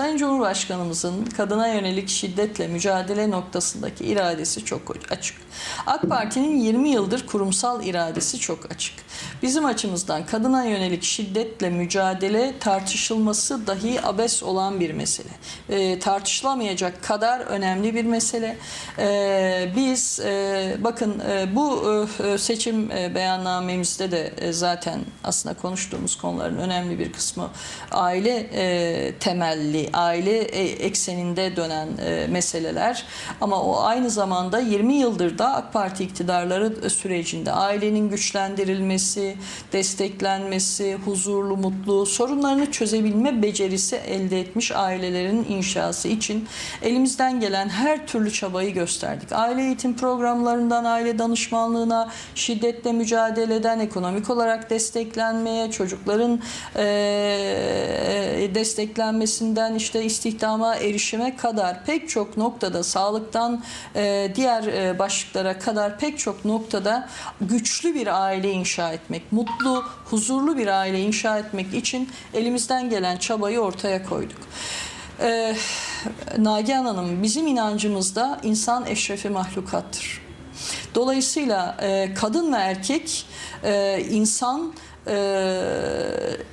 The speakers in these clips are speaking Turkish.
Sayın Cumhurbaşkanımızın kadına yönelik şiddetle mücadele noktasındaki iradesi çok açık. AK Parti'nin 20 yıldır kurumsal iradesi çok açık. Bizim açımızdan kadına yönelik şiddetle mücadele tartışılması dahi abes olan bir mesele. Ee, tartışılamayacak kadar önemli bir mesele. Ee, biz e, bakın e, bu e, seçim e, beyannamemizde de e, zaten aslında konuştuğumuz konuların önemli bir kısmı aile e, temelli, aile e, ekseninde dönen e, meseleler. Ama o aynı zamanda 20 yıldır da AK Parti iktidarları sürecinde ailenin güçlendirilmesi, desteklenmesi, huzurlu, mutlu, sorunlarını çözebilme becerisi elde etmiş ailelerin inşası için elimizden gelen her türlü çabayı gösterdik. Aile eğitim programlarından aile danışmanlığına, şiddetle mücadeleden ekonomik olarak desteklenmeye, çocukların eee, desteklenmesinden işte istihdama erişime kadar pek çok noktada sağlıktan eee, diğer başlıklara kadar pek çok noktada güçlü bir aile inşa etmek, mutlu, huzurlu bir aile inşa etmek için elimizden gelen çabayı ortaya koyduk. Ee, Nagihan Hanım bizim inancımızda insan eşrefi mahlukattır. Dolayısıyla e, kadın ve erkek e, insan e,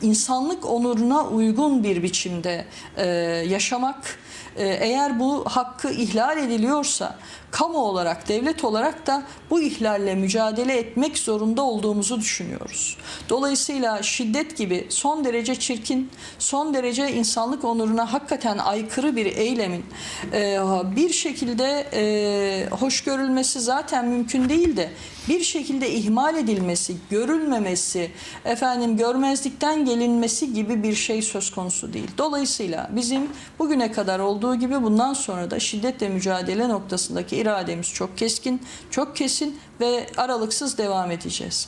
insanlık onuruna uygun bir biçimde e, yaşamak e, eğer bu hakkı ihlal ediliyorsa kamu olarak devlet olarak da bu ihlalle mücadele etmek zorunda olduğumuzu düşünüyoruz. Dolayısıyla şiddet gibi son derece çirkin, son derece insanlık onuruna hakikaten aykırı bir eylemin e, bir şekilde e, hoş görülmesi zaten mümkün değil de bir şekilde ihmal edilmesi, görülmemesi, efendim görmezlikten gelinmesi gibi bir şey söz konusu değil. Dolayısıyla bizim bugüne kadar olduğu gibi bundan sonra da şiddetle mücadele noktasındaki irademiz çok keskin, çok kesin ve aralıksız devam edeceğiz.